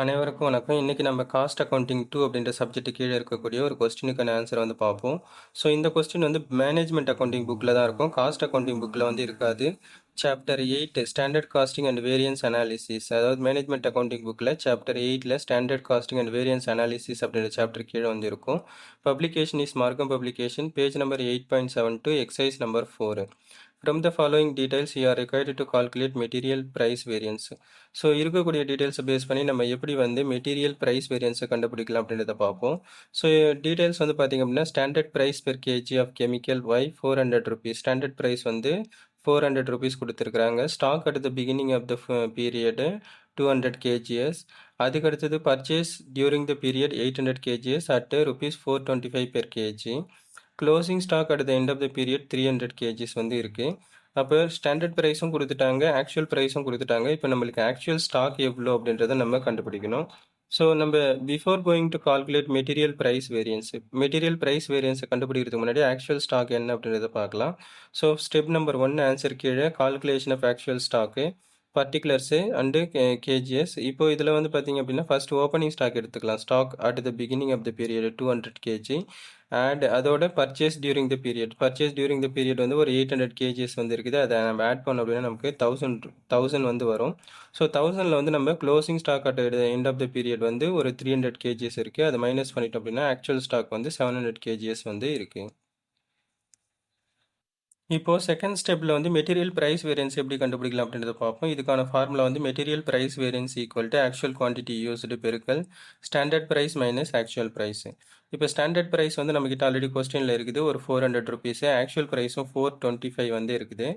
அனைவருக்கும் வணக்கம். இன்னைக்கு நம்ம காஸ்ட் அக்கௌண்டிங் டூ அப்படின்ற சப்ஜெக்ட் கீழே இருக்கக்கூடிய ஒரு கொஸ்டினுக்கான ஆன்சர் வந்து பார்ப்போம். ஸோ இந்த கொஸ்டின் வந்து மேனேஜ்மெண்ட் அக்கௌண்டிங் புக்கில் தான் இருக்கும். காஸ்ட் அக்கௌண்டிங் புக்கில் வந்து இருக்காது. Chapter eight standard costing and variance analysis அதாவது மேனேஜ்மெண்ட் அக்கௌண்டிங் புக்கில் சாப்டர் எயிட்டில் standard costing and variance analysis அப்படின்ற சாப்டர் கீழே வந்து இருக்கும். Publication is Margham publication page number 8.72 exercise number four From the following details you are required to calculate material price variance. So இருக்கக்கூடிய டீட்டெயில்ஸை base பண்ணி நம்ம எப்படி வந்து மெட்டீரியல் ப்ரைஸ் வேரியன்ஸை கண்டுபிடிக்கலாம் அப்படின்றத பார்ப்போம். ஸோ டீட்டெயில்ஸ் வந்து பார்த்திங்க அப்படின்னா standard price per kg of chemical Y four hundred rupees standard price வந்து ஃபோர் ஹண்ட்ரட் ருபீஸ் கொடுத்துருக்குறாங்க. Stock at the beginning of the period two hundred kgs அதுக்கு அடுத்தது purchase during the period eight hundred kgs at rupees four twenty five per kg closing stock at the end of the period three hundred kgs வந்து இருக்குது அப்போ standard ப்ரைஸும் கொடுத்துட்டாங்க actual ப்ரைஸும் கொடுத்துட்டாங்க. இப்போ நம்மளுக்கு ஆக்சுவல் ஸ்டாக் எவ்வளோ அப்படின்றத நம்ம கண்டுபிடிக்கணும். ஸோ நம்ம before going to calculate material price variance material price வேரியன்ஸை கண்டுபிடிக்கிறதுக்கு முன்னாடி ஆக்சுவல் ஸ்டாக் என்ன அப்படின்றத பார்க்கலாம். So step number one answer கீழே calculation of actual stock particulars and kgs இப்போ இதில் வந்து பார்த்தீங்க அப்படின்னா ஃபஸ்ட் ஓப்பனிங் ஸ்டாக் எடுத்துக்கலாம். Stock at the beginning of the period two hundred kg and அதோட purchase during the period purchase during the period வந்து ஒரு எயிட் ஹண்ட்ரட் கேஜிஎஸ் வந்து இருக்குது. அதை நம்ம ஆட் பண்ணோம் அப்படின்னா நமக்கு தௌசண்ட் தௌசண்ட் வந்து வரும். ஸோ தௌசண்டில் வந்து நம்ம closing stock at end of the period வந்து ஒரு த்ரீ ஹண்ட்ரட் கேஜிஎஸ் இருக்குது அதை மைனஸ் பண்ணிட்டோம் அப்படின்னா ஆக்சுவல் ஸ்டாக் வந்து செவன் ஹண்ட்ரட் கேஜிஎஸ் வந்து இருக்குது இப்போ செகண்ட் ஸ்டெப்பில் வந்து மெட்டீரியல் ப்ரைஸ் வேரியன்ஸ் எப்படி கண்டுபிடிக்கலாம் அப்படின்றத பார்ப்போம். இதுக்கான ஃபார்முலா வந்து material price variance equal to actual quantity used பெருக்கல் standard price minus actual price இப்போ ஸ்டாண்டர்ட் ப்ரைஸ் வந்து நம்மக்கிட்ட ஆல்ரெடி கொஸ்டினில் இருக்குது. ஒரு ஃபோர் ஹண்ட்ரட் ருபீஸு ஆக்சுவல் ப்ரைஸும் ஃபோர் டுவெண்ட்டி ஃபைவ் வந்து இருக்குது.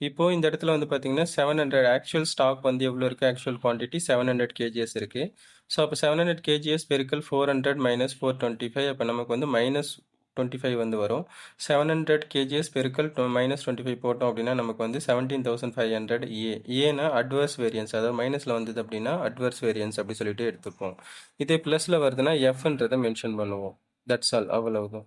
இப்போது இந்த இடத்துல வந்து பார்த்தீங்கன்னா செவன் ஹண்ட்ரட் ஆக்சுவல் ஸ்டாக் வந்து எவ்வளோ இருக்குது actual quantity seven hundred KGs இருக்குது ஸோ அப்போ செவன் ஹண்ட்ரட் கேஜிஎஸ் பெருக்கல் four hundred minus four twenty five அப்போ நமக்கு வந்து மைனஸ் டுவெண்ட்டி ஃபைவ் வந்து வரும். செவன் ஹண்ட்ரட் கேஜிஎஸ் பெருக்கல் மைனஸ் டுவெண்ட்டி ஃபைவ் போட்டோம் அப்படின்னா நமக்கு வந்து seventeen thousand five hundred A ஏன்னா அட்வர்ஸ் வேரியன்ஸ் அதாவது மைனஸில் வந்தது அப்படின்னா அட்வர்ஸ் வேரியன்ஸ் அப்படி சொல்லிட்டு எடுத்துப்போம். இதே ப்ளஸில் வருதுன்னா எஃப்ன்றதை மென்ஷன் பண்ணுவோம். தட்ஸ் ஆல் அவ்வளவுதான்.